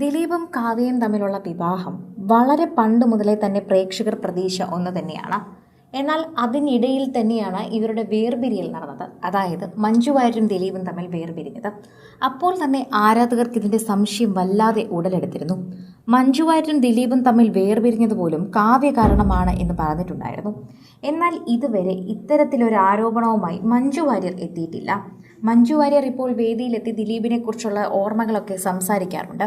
ദിലീപും കാവ്യയും തമ്മിലുള്ള വിവാഹം വളരെ പണ്ട് മുതലേ തന്നെ പ്രേക്ഷകർ പ്രതീക്ഷ ഒന്ന് തന്നെയാണ്. എന്നാൽ അതിനിടയിൽ തന്നെയാണ് ഇവരുടെ വേർപിരിയൽ നടന്നത്. അതായത് മഞ്ജു വാര്യരും ദിലീപും തമ്മിൽ വേർപിരിഞ്ഞത്. അപ്പോൾ തന്നെ ആരാധകർക്ക് ഇതിന്റെ സംശയം വല്ലാതെ ഉടലെടുത്തിരുന്നു. മഞ്ജു വാര്യരും ദിലീപും തമ്മിൽ വേർപിരിഞ്ഞതുപോലും കാവ്യ കാരണമാണ് എന്ന് പറഞ്ഞിട്ടുണ്ടായിരുന്നു. എന്നാൽ ഇതുവരെ ഇത്തരത്തിലൊരു ആരോപണവുമായി മഞ്ജു വാര്യർ എത്തിയിട്ടില്ല. മഞ്ജു വാര്യർ ഇപ്പോൾ വേദിയിലെത്തി ദിലീപിനെ കുറിച്ചുള്ള ഓർമ്മകളൊക്കെ സംസാരിക്കാറുണ്ട്.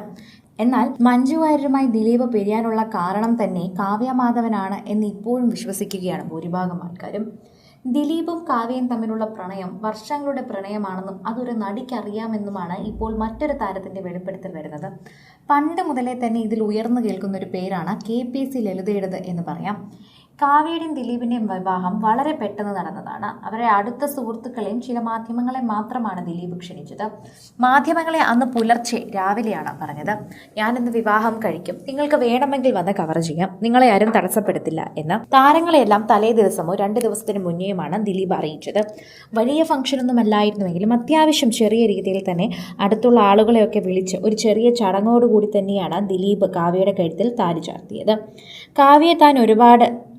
എന്നാൽ മഞ്ജു വാര്യരുമായി ദിലീപ് പിരിയാനുള്ള കാരണം തന്നെ കാവ്യ മാധവനാണ് എന്ന് ഇപ്പോഴും വിശ്വസിക്കുകയാണ് ഭൂരിഭാഗം ആൾക്കാരും. ദിലീപും കാവ്യയും തമ്മിലുള്ള പ്രണയം വർഷങ്ങളുടെ പ്രണയമാണെന്നും അതൊരു നടിക്കറിയാമെന്നുമാണ് ഇപ്പോൾ മറ്റൊരു താരത്തിന്റെ വെളിപ്പെടുത്തൽ വരുന്നത്. പണ്ട് മുതലേ തന്നെ ഇതിൽ ഉയർന്നു കേൾക്കുന്ന ഒരു പേരാണ് കെ പി സി ലളിതയുടേത് എന്ന് പറയാം. കാവ്യയുടെയും ദിലീപിന്റെയും വിവാഹം വളരെ പെട്ടെന്ന് നടന്നതാണ്. അവരെ അടുത്ത സുഹൃത്തുക്കളെയും ചില മാധ്യമങ്ങളെ മാത്രമാണ് ദിലീപ് ക്ഷണിച്ചത്. മാധ്യമങ്ങളെ അന്ന് പുലർച്ചെ രാവിലെയാണ് പറഞ്ഞത്. ഞാനിന്ന് വിവാഹം കഴിക്കും. നിങ്ങൾക്ക് വേണമെങ്കിൽ വന്ന് കവർ ചെയ്യാം. നിങ്ങളെ ആരും തടസ്സപ്പെടുത്തില്ല എന്ന്. താരങ്ങളെയെല്ലാം തലേ ദിവസമോ രണ്ട് ദിവസത്തിന് മുന്നേയുമാണ് ദിലീപ് അറിയിച്ചത്. വലിയ ഫംഗ്ഷനൊന്നും അല്ലായിരുന്നുവെങ്കിലും അത്യാവശ്യം ചെറിയ രീതിയിൽ തന്നെ അടുത്തുള്ള ആളുകളെയൊക്കെ വിളിച്ച് ഒരു ചെറിയ ചടങ്ങോടുകൂടി തന്നെയാണ് ദിലീപ് കാവ്യയുടെ കഴുത്തിൽ താരി ചാർത്തിയത്. കാവ്യയെ താൻ ഒരുപാട്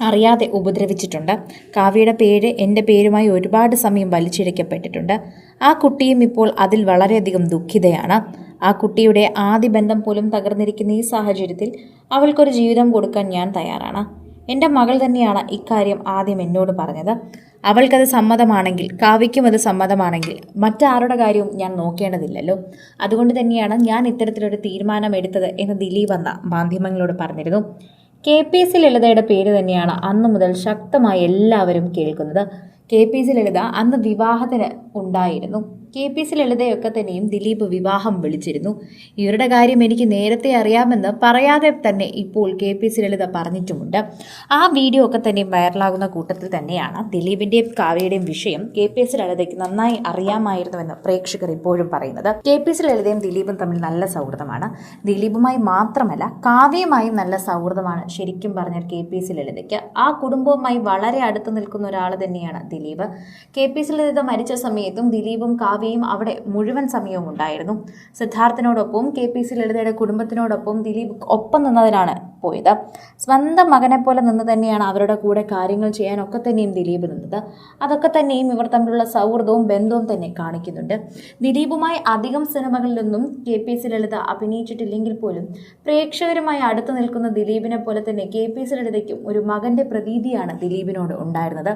അറിയാതെ ഉപദ്രവിച്ചിട്ടുണ്ട്. കാവ്യയുടെ പേര് എന്റെ പേരുമായി ഒരുപാട് സമയം വലിച്ചിഴക്കപ്പെട്ടിട്ടുണ്ട്. ആ കുട്ടിയും ഇപ്പോൾ അതിൽ വളരെയധികം ദുഃഖിതയാണ്. ആ കുട്ടിയുടെ ആദ്യ ബന്ധം പോലും തകർന്നിരിക്കുന്ന ഈ സാഹചര്യത്തിൽ അവൾക്കൊരു ജീവിതം കൊടുക്കാൻ ഞാൻ തയ്യാറാണ്. എന്റെ മകൾ തന്നെയാണ് ഇക്കാര്യം ആദ്യം എന്നോട് പറഞ്ഞത്. അവൾക്കത് സമ്മതമാണെങ്കിൽ കാവ്യയ്ക്കും അത് സമ്മതമാണെങ്കിൽ മറ്റാരുടെ കാര്യവും ഞാൻ നോക്കേണ്ടതില്ലല്ലോ. അതുകൊണ്ട് തന്നെയാണ് ഞാൻ ഇത്തരത്തിലൊരു തീരുമാനം എടുത്തത് എന്ന് ദിലീപ് എന്ന മാധ്യമങ്ങളോട് പറഞ്ഞിരുന്നു. കെ പി സി ലളിതയുടെ പേര് തന്നെയാണ് അന്ന് മുതൽ ശക്തമായി എല്ലാവരും കേൾക്കുന്നത്. കെ പി സി ലളിത അന്ന് വിവാഹത്തിന് ഉണ്ടായിരുന്നു. കെ പി സി ലളിതയൊക്കെ തന്നെയും ദിലീപ് വിവാഹം വിളിച്ചിരുന്നു. ഇവരുടെ കാര്യം എനിക്ക് നേരത്തെ അറിയാമെന്ന് പറയാതെ തന്നെ ഇപ്പോൾ കെ പി സി ലളിത പറഞ്ഞിട്ടുമുണ്ട്. ആ വീഡിയോ ഒക്കെ തന്നെയും വൈറലാകുന്ന കൂട്ടത്തിൽ തന്നെയാണ് ദിലീപിന്റെയും കാവ്യയുടെയും വിഷയം കെ പി സി ലളിതയ്ക്ക് നന്നായി അറിയാമായിരുന്നുവെന്ന് പ്രേക്ഷകർ ഇപ്പോഴും പറയുന്നത്. കെ പി സി ലളിതയും ദിലീപും തമ്മിൽ നല്ല സൗഹൃദമാണ്. ദിലീപുമായി മാത്രമല്ല കാവ്യയുമായും നല്ല സൗഹൃദമാണ് ശരിക്കും പറഞ്ഞാൽ കെ പി സി ലളിതയ്ക്ക്. ആ കുടുംബവുമായി വളരെ അടുത്ത് നിൽക്കുന്ന ഒരാൾ തന്നെയാണ് Dileep. K P C Lalitha മരിച്ച സമയത്തും ദിലീപും കാവ്യയും അവിടെ മുഴുവൻ സമയവും ഉണ്ടായിരുന്നു. സിദ്ധാർത്ഥിനോടൊപ്പം കെ പി സി ലളിതയുടെ കുടുംബത്തിനോടൊപ്പം ദിലീപ് ഒപ്പം നിന്നതിനാണ് പോയത്. സ്വന്തം മകനെ പോലെ നിന്ന് തന്നെയാണ് അവരുടെ കൂടെ കാര്യങ്ങൾ ചെയ്യാനൊക്കെ തന്നെയും ദിലീപ് നിന്നത്. അതൊക്കെ തന്നെയും ഇവർ തമ്മിലുള്ള സൗഹൃദവും ബന്ധവും തന്നെ കാണിക്കുന്നുണ്ട്. ദിലീപുമായി അധികം സിനിമകളിലൊന്നും കെ പി സി ലളിത അഭിനയിച്ചിട്ടില്ലെങ്കിൽ പോലും പ്രേക്ഷകരുമായി അടുത്തു നിൽക്കുന്ന ദിലീപിനെ പോലെ തന്നെ കെ പി സി ലളിതയ്ക്കും ഒരു മകന്റെ പ്രതീതിയാണ് ദിലീപിനോട് ഉണ്ടായിരുന്നത്.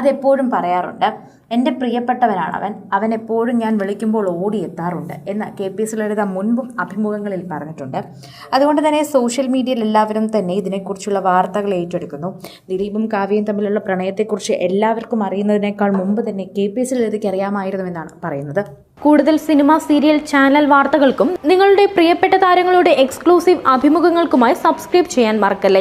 അതെപ്പോഴും പറയാറുണ്ട് എന്റെ പ്രിയപ്പെട്ടവനാണ് അവൻ അവൻ എപ്പോഴും ഞാൻ വിളിക്കുമ്പോൾ ഓടിയെത്താറുണ്ട് എന്ന് കെ പി എസ് ലളിത മുൻപും അഭിമുഖങ്ങളിൽ പറഞ്ഞിട്ടുണ്ട്. അതുകൊണ്ട് തന്നെ സോഷ്യൽ മീഡിയയിൽ എല്ലാവരും തന്നെ ഇതിനെക്കുറിച്ചുള്ള വാർത്തകൾ ഏറ്റെടുക്കുന്നു. ദിലീപും കാവ്യയും തമ്മിലുള്ള പ്രണയത്തെക്കുറിച്ച് എല്ലാവർക്കും അറിയുന്നതിനേക്കാൾ മുമ്പ് തന്നെ കെ പി എസ് ലളിതയ്ക്ക് അറിയാമായിരുന്നുവെന്നാണ് പറയുന്നത്. കൂടുതൽ സിനിമ സീരിയൽ ചാനൽ വാർത്തകൾക്കും നിങ്ങളുടെ പ്രിയപ്പെട്ട താരങ്ങളുടെ എക്സ്ക്ലൂസീവ് അഭിമുഖങ്ങൾക്കുമായി സബ്സ്ക്രൈബ് ചെയ്യാൻ മറക്കല്ലേ?